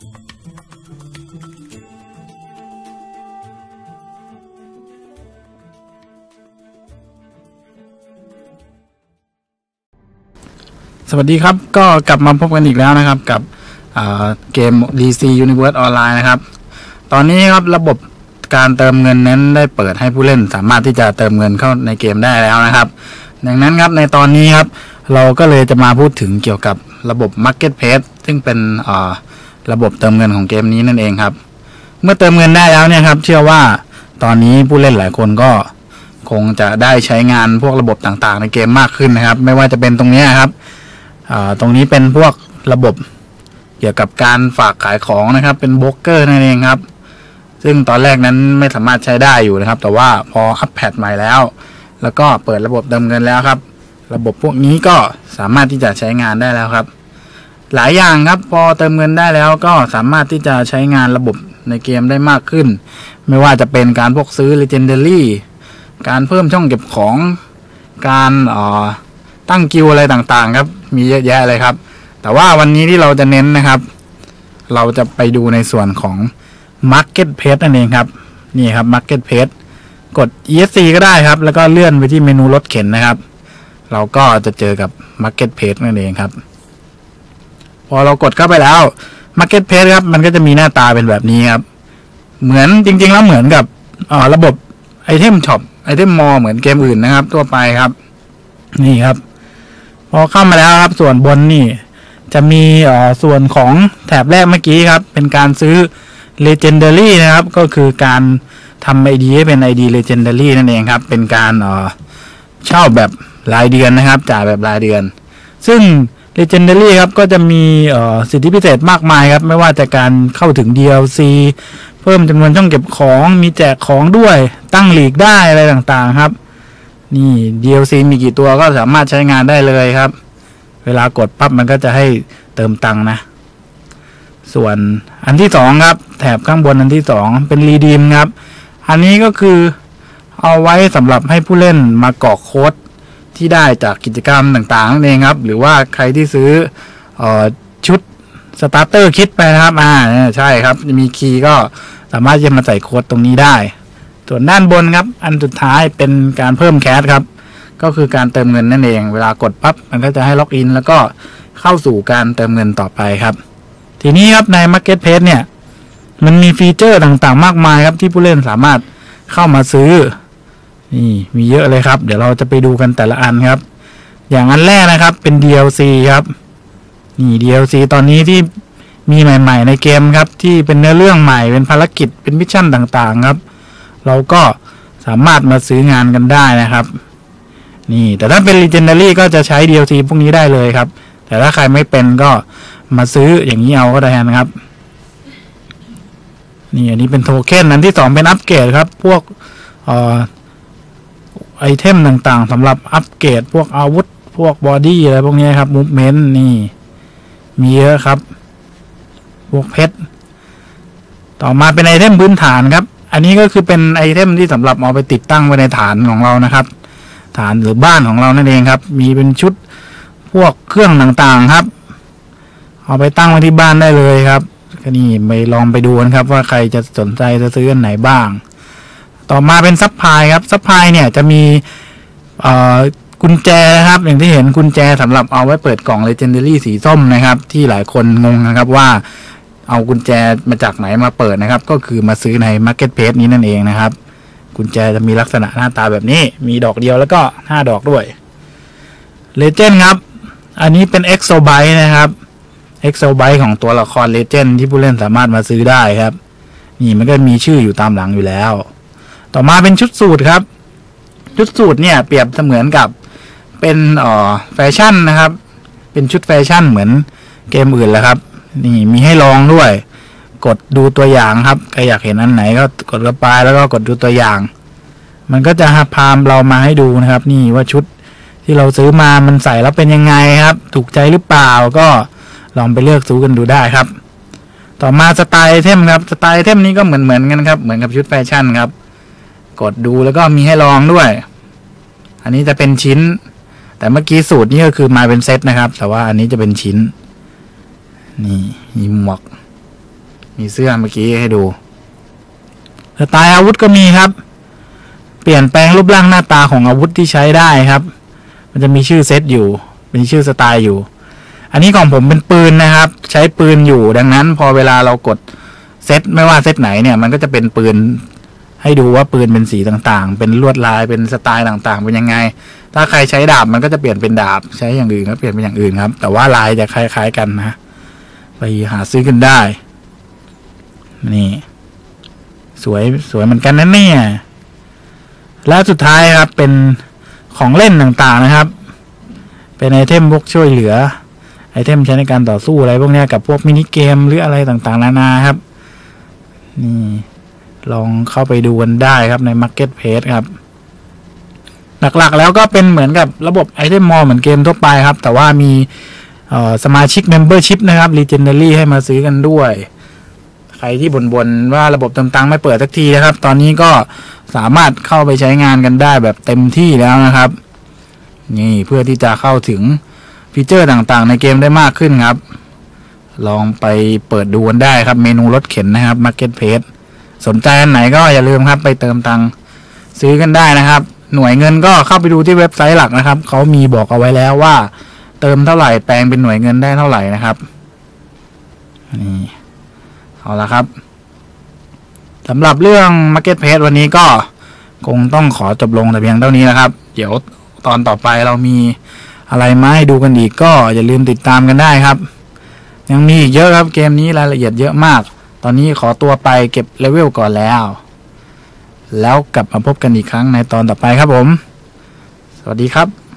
สวัสดีครับ ก็กลับมาพบกันอีกแล้วนะครับ กับเกม DC Universe Online นะครับ ตอนนี้ครับระบบการเติมเงินนั้นได้เปิดให้ผู้เล่น สามารถที่จะเติมเงินเข้าในเกมได้แล้วนะครับ ดังนั้นครับในตอนนี้ครับ เราก็เลยจะมาพูดถึงเกี่ยวกับระบบ Marketplace ซึ่งเป็นอ ระบบเติมเงินของเกมนี้นั่นเองครับ เมื่อเติมเงินได้แล้วเนี่ยครับ เชื่อว่าตอนนี้ผู้เล่นหลายคนก็คงจะได้ใช้งานพวกระบบต่างๆ ในเกมมากขึ้นนะครับ ไม่ว่าจะเป็นตรงนี้ครับตรงนี้เป็นพวกระบบเกี่ยวกับการฝากขายของนะครับ เป็นโบรกเกอร์นั่นเองครับ ซึ่งตอนแรกนั้นไม่สามารถใช้ได้อยู่นะครับ แต่ว่าพออัปแพดใหม่แล้ว แล้วก็เปิดระบบเติมเงินแล้วครับ ระบบพวกนี้ก็สามารถที่จะใช้งานได้แล้วครับ หลายอย่างครับ พอเติมเงินได้แล้วก็สามารถที่จะใช้งานระบบในเกมได้มากขึ้น ไม่ว่าจะเป็นการพวกซื้อ Legendary การเพิ่มช่องเก็บของ การออตั้งกิวอะไรต่างๆ ครับ มีเยอะแยะเลยครับ แต่ว่าวันนี้ที่เราจะเน้นนะครับ เราจะไปดูในส่วนของ Market p a c e นั่นเองครับ นี่ครับ Market p a c e กด ESC ก็ได้ครับ แล้วก็เลื่อนไปที่เมนูรถเข็นนะครับ เราก็จะเจอกับ Market p a c e นั่นเองครับ พอเรากดเข้าไปแล้ว Market p a c e ครับ มันก็จะมีหน้าตาเป็นแบบนี้ครับ เหมือนจริง ๆ แล้วเหมือนกับระบบไอเทมช็อปไอเทมมอเหมือนเกมอื่นนะครับทั่วไปครับ นี่ครับ พอเข้ามาแล้วครับ ส่วนบนนี่ จะมีส่วนของแถบแรกเมื่อกี้ครับ เป็นการซื้อ Legendary นะครับ ก็คือการทำไอ ID ให้เป็น ID Legendary นั่นเองครับ เป็นการเช่าแบบรายเดือนนะครับ จ่ายแบบรายเดือน ซึ่ง Legendary ครับก็จะมีสิทธิพิเศษมากมายครับ ไม่ว่าจะการเข้าถึง DLC เพิ่มจำนวนช่องเก็บของมีแจกของด้วยตั้งหลีกได้อะไรต่างๆครับ นี่ DLC มีกี่ตัวก็สามารถใช้งานได้เลยครับ เวลากดปั๊บมันก็จะให้เติมตังค์นะ ส่วนอันที่สองครับ แถบข้างบนอันที่สองเป็นรีดีมครับ อันนี้ก็คือเอาไว้สำหรับให้ผู้เล่นมากรอกโค้ด ที่ได้จากกิจกรรมต่างๆนั่นเองครับ หรือว่าใครที่ซื้อออชุดสตาร์เตอร์คิดไปนะครับอ่าใช่ครับ มีคีย์ก็สามารถจะมาใส่โค้ดตรงนี้ได้ ส่วนด้านบนครับ อันสุดท้ายเป็นการเพิ่มแคสครับ ก็คือการเติมเงินนั่นเอง เวลากดปั๊บมันก็จะให้ล็อกอิน แล้วก็เข้าสู่การเติมเงินต่อไปครับ ทีนี้ครับใน Marketplace เนี่ย มันมีฟีเจอร์ต่างๆ มากมายครับที่ผู้เล่นสามารถเข้ามาซื้อ นี่มีเยอะเลยครับ เดี๋ยวเราจะไปดูกันแต่ละอันครับ อย่างอันแรกนะครับเป็น DLC ครับ นี่ DLC ตอนนี้ที่มีใหม่ ๆ ในเกมครับ ที่เป็นเนื้อเรื่องใหม่เป็นภารกิจเป็นมิชชั่นต่างๆครับ เราก็สามารถมาซื้องานกันได้นะครับ นี่แต่ถ้าเป็น Legendary ก็จะใช้ DLC พวกนี้ได้เลยครับ แต่ถ้าใครไม่เป็นก็มาซื้ออย่างนี้เอาก็ได้นะครับ นี่อันนี้เป็นโทเค็นอันที่สองเป็นอัปเกรดครับ พวกเอ่อ ไอเทมต่างๆสำหรับอัปเกรดพวกอาวุธ พวกบอดี้อะไรพวกนี้ครับมูฟเมนต์นี่ มีเยอะครับ พวกเพชร ต่อมาเป็นไอเทมพื้นฐานครับ อันนี้ก็คือเป็นไอเทมที่สำหรับเอาไปติดตั้งไว้ในฐานของเรานะครับ ฐานหรือบ้านของเรานั่นเองครับ มีเป็นชุดพวกเครื่องต่างๆครับ เอาไปตั้งไว้ที่บ้านได้เลยครับก็นี่ไปลองไปดูกันครับ ว่าใครจะสนใจจะซื้ออันไหนบ้าง ต่อมาเป็นซัพพลายครับซัพพลายเนี่ยจะมีกุญแจนะครับอย่างที่เห็นกุญแจสำหรับเอาไว้เปิดกล่อง Legendary สีส้มนะครับ ที่หลายคนงงนะครับว่าเอากุญแจมาจากไหนมาเปิดนะครับ ก็คือมาซื้อใน Marketplace นี้นั่นเองนะครับ กุญแจจะมีลักษณะหน้าตาแบบนี้ มีดอกเดียวแล้วก็ห้าดอกด้วย Legend ครับ อันนี้เป็น Exobyte นะครับ Exobyte ของตัวละคร Legend ที่ผู้เล่นสามารถมาซื้อได้ครับ นี่มันก็มีชื่ออยู่ตามหลังอยู่แล้ว ต่อมาเป็นชุดสูตรครับ ชุดสูตรเนี่ยเปรียบเสมือนกับเป็นอ่อแฟชั่นนะครับ เป็นชุดแฟชั่นเหมือนเกมอื่นแหล้วครับ นี่มีให้ลองด้วย กดดูตัวอย่างครับใครอยากเห็นอันไหนก็กดกระปายแล้วก็กดดูตัวอย่าง มันก็จะพามเรามาให้ดูนะครับ นี่ว่าชุดที่เราซื้อมามันใส่แล้วเป็นยังไงครับ ถูกใจหรือเปล่าก็ลองไปเลือกซื้อกันดูได้ครับ ต่อมาสไตล์เทมครับ สไตล์เทมนี้ก็เหมือนเหมือนกันครับ เหมือนกับชุดแฟชั่นครับ กดดูแล้วก็มีให้ลองด้วย อันนี้จะเป็นชิ้น แต่เมื่อกี้สูตรนี่ก็คือมาเป็นเซตนะครับ แต่ว่าอันนี้จะเป็นชิ้น นี่มีหมวก มีเสื้อเมื่อกี้ให้ดูสไตล์อาวุธก็มีครับ เปลี่ยนแปลงรูปร่างหน้าตาของอาวุธที่ใช้ได้ครับ มันจะมีชื่อเซตอยู่มีชื่อสไตล์อยู่ อันนี้ของผมเป็นปืนนะครับ ใช้ปืนอยู่ดังนั้น พอเวลาเรากดเซตไม่ว่าเซตไหนเนี่ย มันก็จะเป็นปืน ให้ดูว่าปืนเป็นสีต่างๆ เป็นลวดลายเป็นสไตล์ต่างๆ เป็นยังไง ถ้าใครใช้ดาบมันก็จะเปลี่ยนเป็นดาบ ใช้อย่างอื่นก็เปลี่ยนเป็นอย่างอื่นครับ แต่ว่าลายจะคล้ายๆกันนะ ไปหาซื้อกันได้ นี่ สวยสวยเหมือนกันนะเนี่ย แล้วสุดท้ายครับเป็นของเล่นต่างๆนะครับ เป็นไอเทมพวกช่วยเหลือ ไอเทมใช้ในการต่อสู้อะไรพวกนี้กับพวกมินิเกมหรืออะไรต่างๆนานาครับ นี่ ลองเข้าไปดูกันได้ครับใน Marketplace ครับ หลักๆแล้วก็เป็นเหมือนกับระบบไอเทมมอลเหมือนเกมทั่วไปครับ แต่ว่ามีสมาชิก Membership นะครับ Legendary ให้มาซื้อกันด้วย ใครที่บ่นๆ ว่าระบบเติมตังค์ไม่เปิดสักทีนะครับ ตอนนี้ก็สามารถเข้าไปใช้งานกันได้แบบเต็มที่แล้วนะครับ นี่เพื่อที่จะเข้าถึงฟีเจอร์ต่างๆ ในเกมได้มากขึ้นครับ ลองไปเปิดดูกันได้ครับเมนูรถเข็นนะครับ Marketplace สนใจอันไหนก็อย่าลืมครับไปเติมตังค์ซื้อกันได้นะครับ หน่วยเงินก็เข้าไปดูที่เว็บไซต์หลักนะครับเขามีบอกเอาไว้แล้วว่า เติมเท่าไหร่แปลงเป็นหน่วยเงินได้เท่าไหร่นะครับนี่เอาละครับสำหรับเรื่อง Marketplace วันนี้ก็คงต้องขอจบลงแต่เพียงเท่านี้นะครับ เดี๋ยวตอนต่อไปเรามีอะไรมาให้ดูกันอีกก็อย่าลืมติดตามกันได้ครับ ยังมีอีกเยอะครับเกมนี้รายละเอียดเยอะมาก ตอนนี้ขอตัวไปเก็บเลเวลก่อนแล้ว แล้วกลับมาพบกันอีกครั้งในตอนต่อไปครับผม สวัสดีครับ